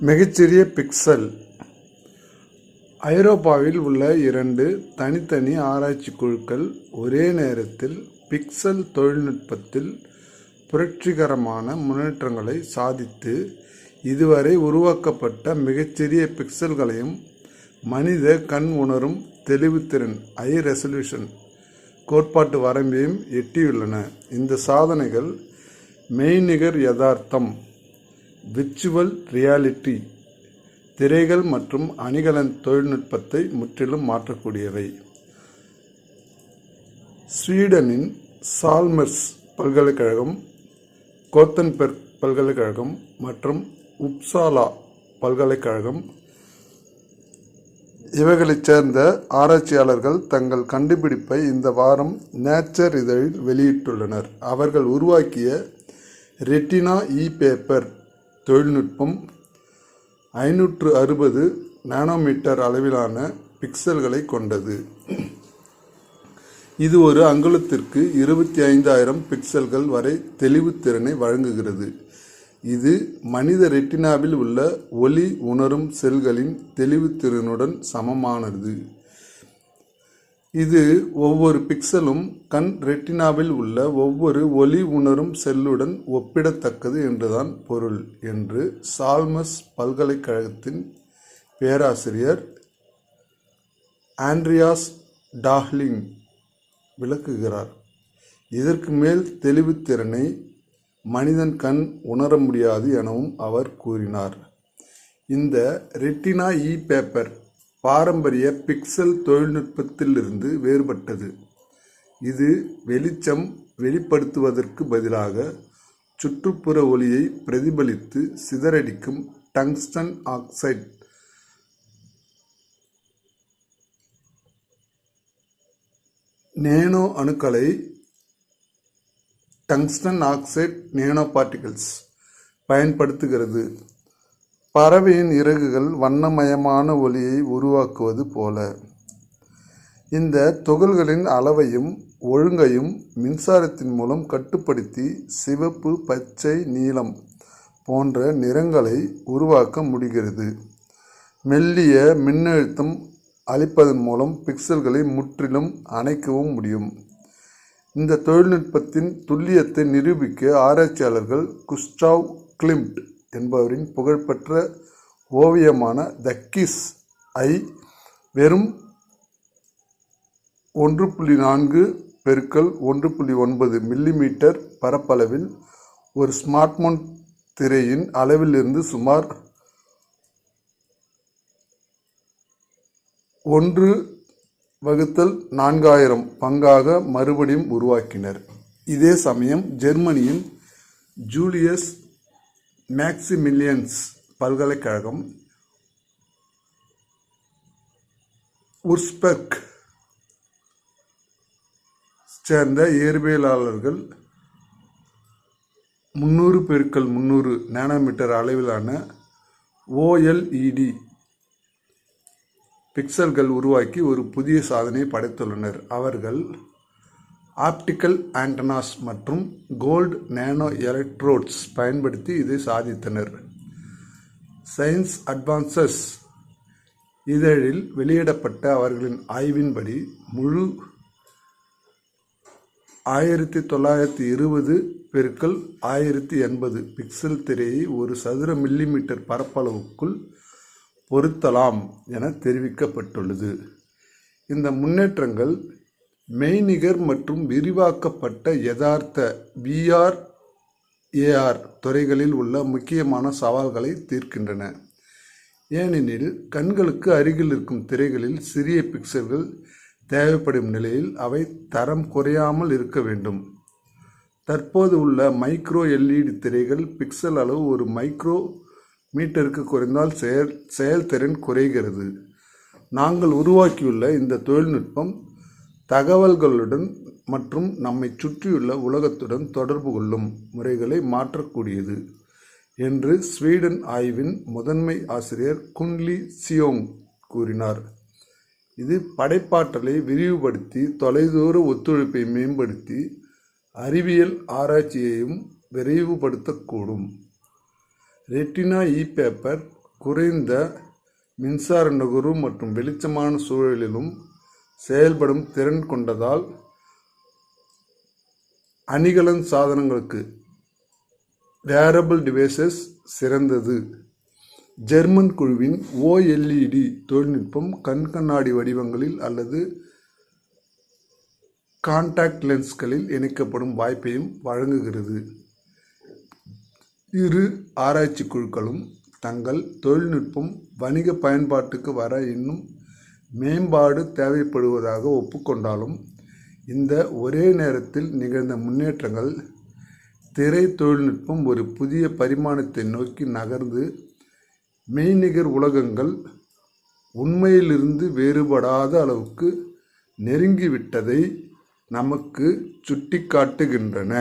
மிகச்சிறிய பிக்சல். ஐரோப்பாவில் உள்ள இரண்டு தனித்தனி ஆராய்ச்சி குழுக்கள் ஒரே நேரத்தில் பிக்சல் தொழில்நுட்பத்தில் புரட்சிகரமான முன்னேற்றங்களை சாதித்து இதுவரை உருவாக்கப்பட்ட மிகச்சிறிய பிக்சல்களையும் மனித கண் உணரும் தெளிவுத்திறன் ஐ ரெசல்யூஷன் கோட்பாட்டு வரம்பையும் எட்டியுள்ளன. இந்த சாதனைகள் மெய்நிகர் யதார்த்தம். விர்ச்சுவல் ரியாலிட்டி திரைகள் மற்றும் அணிகலன் தொழில்நுட்பத்தை முற்றிலும் மாற்றக்கூடியவை. ஸ்வீடனின் சால்மர்ஸ் பல்கலைக்கழகம் கோத்தன்பெர்க் பல்கலைக்கழகம் மற்றும் உப்சாலா பல்கலைக்கழகம் இவைகளைச் சேர்ந்த ஆராய்ச்சியாளர்கள் தங்கள் கண்டுபிடிப்பை இந்த வாரம் நேச்சர் இதழில் வெளியிட்டுள்ளனர். அவர்கள் உருவாக்கிய ரெட்டினா இ பேப்பர் தொழில்நுட்பம். ஐநூற்று அறுபது நானோமீட்டர் அளவிலான பிக்சல்களை கொண்டது. இது ஒரு அங்குலத்திற்கு இருபத்தி ஐந்தாயிரம் பிக்சல்கள் வரை தெளிவுத்திறனை வழங்குகிறது. இது மனித ரெட்டினாவில் உள்ள ஒளி உணரும் செல்களின் தெளிவுத்திறனுடன் சமமானது. இது ஒவ்வொரு பிக்சலும் கண் ரெட்டினாவில் உள்ள ஒவ்வொரு ஒளி உணரும் செல்லுடன் ஒப்பிடத்தக்கது என்றுதான் பொருள் என்று சால்மஸ் பல்கலைக்கழகத்தின் பேராசிரியர் ஆண்ட்ரியாஸ் டாஹ்லிங் விளக்குகிறார். இதற்கு மேல் தெளிவுத்திறனை மனிதன் கண் உணர முடியாது எனவும் அவர் கூறினார். இந்த ரெட்டினா இ பேப்பர் பாரம்பரிய பிக்சல் தொழில்நுட்பத்திலிருந்து வேறுபட்டது. இது வெளிச்சம் வெளிப்படுத்துவதற்கு பதிலாக சுற்றுப்புற ஒளியை பிரதிபலித்து சிதறடிக்கும் டங்ஸ்டன் ஆக்சைடு. நேனோ அணுக்களை டங்ஸ்டன் ஆக்சைடு நேனோ பார்ட்டிகல்ஸ் பயன்படுத்துகிறது. பறவையின் இறகுகள் வண்ணமயமான ஒளியை உருவாக்குவது போல. இந்த துகள்களின் அளவையும் ஒழுங்கையும் மின்சாரத்தின் மூலம் கட்டுப்படுத்தி சிவப்பு பச்சை நீலம் போன்ற நிறங்களை உருவாக்க முடிகிறது. மெல்லிய மின்னழுத்தம் அளிப்பதன் மூலம் பிக்சல்களை முற்றிலும் அணைக்கவும் முடியும். இந்த தொழில்நுட்பத்தின் துல்லியத்தை நிரூபிக்க ஆராய்ச்சியாளர்கள் குஸ்டாவ் கிளிம்ட் என்பவரின் புகழ்பெற்ற ஓவியமான த கிஸ் ஐ வெறும் ஒன்று புள்ளி நான்கு பெருக்கல் ஒன்று புள்ளி ஒன்பது மில்லிமீட்டர் பரப்பளவில் ஒரு ஸ்மார்ட்போன் திரையின் அளவிலிருந்து சுமார் ஒன்று வகுத்தல் நான்காயிரம் பங்காக மறுபடியும் உருவாக்கினர். இதே சமயம் ஜெர்மனியின் ஜூலியஸ் மேக்சிமில்லியன்ஸ் பல்கலைக்கழகம் உர்ஸ்பெர்க் சேர்ந்த இயற்பியலாளர்கள் முந்நூறு பெருக்கள் முந்நூறு நானோமீட்டர் அளவிலான ஓஎல்இடி பிக்சல்கள் உருவாக்கி ஒரு புதிய சாதனையை படைத்துள்ளனர். அவர்கள் ஆப்டிக்கல் ஆண்டனாஸ் மற்றும் கோல்டு நேனோ எலக்ட்ரோட்ஸ் பயன்படுத்தி இதை சாதித்தனர். சயின்ஸ் அட்வான்சஸ் இதழில் வெளியிடப்பட்ட அவர்களின் ஆய்வின்படி முழு ஆயிரத்தி தொள்ளாயிரத்தி இருபது பெருக்கள் ஆயிரத்தி எண்பது பிக்சல் திரையை ஒரு சதுர மில்லிமீட்டர் பரப்பளவுக்குள் பொருத்தலாம் என தெரிவிக்கப்பட்டுள்ளது. இந்த முன்னேற்றங்கள் மெய்நிகர் மற்றும் விரிவாக்கப்பட்ட யதார்த்த விஆர் ஏஆர் துறைகளில் உள்ள முக்கியமான சவால்களை தீர்க்கின்றன. ஏனெனில் கண்களுக்கு அருகில் இருக்கும் திரைகளில் சிறிய பிக்சல்கள் தேவைப்படும் நிலையில் அவை தரம் குறையாமல் இருக்க வேண்டும். தற்போது உள்ள மைக்ரோ எல்இடி திரைகள் பிக்சல் அளவு ஒரு மைக்ரோ மீட்டருக்கு குறைந்தால் செயல் செயல்திறன் குறைகிறது. நாங்கள் உருவாக்கியுள்ள இந்த தொழில்நுட்பம் தகவல்களுடன் மற்றும் நம்மை சுற்றியுள்ள உலகத்துடன் தொடர்பு கொள்ளும் முறைகளை மாற்றக்கூடியது என்று ஸ்வீடன் ஆய்வின் முதன்மை ஆசிரியர் குன்லி சியோங் கூறினார். இது படைப்பாற்றலை விரிவுபடுத்தி தொலைதூர ஒத்துழைப்பை மேம்படுத்தி அறிவியல் ஆராய்ச்சியையும் விரைவுபடுத்தக்கூடும். ரெட்டினா இ பேப்பர் குறைந்த மின்சார நுகர்வு மற்றும் வெளிச்சமான சூழலிலும் செயல்படும் திறன் கொண்டதால் அணிகலன் சாதனங்களுக்கு வேரபிள் டிவைசஸ் சிறந்தது. ஜெர்மன் குழுவின் ஓஎல்இடி தொழில்நுட்பம் கண்கண்ணாடி வடிவங்களில் அல்லது கான்டாக்ட் லென்ஸ்களில் இணைக்கப்படும் வாய்ப்பையும் வழங்குகிறது. இரு ஆராய்ச்சி குழுக்களும் தங்கள் தொழில்நுட்பம் வணிக பயன்பாட்டுக்கு வர இன்னும் மேம்பாடு தேவைப்படுவதாக ஒப்புக்கொண்டாலும் இந்த ஒரே நேரத்தில் நிகழ்ந்த முன்னேற்றங்கள் திரை தொழில்நுட்பம் ஒரு புதிய பரிமாணத்தை நோக்கி நகர்ந்து மெய்நிகர் உலகங்கள் உண்மையிலிருந்து வேறுபடாத அளவுக்கு நெருங்கிவிட்டதை நமக்கு சுட்டிக்காட்டுகின்றன.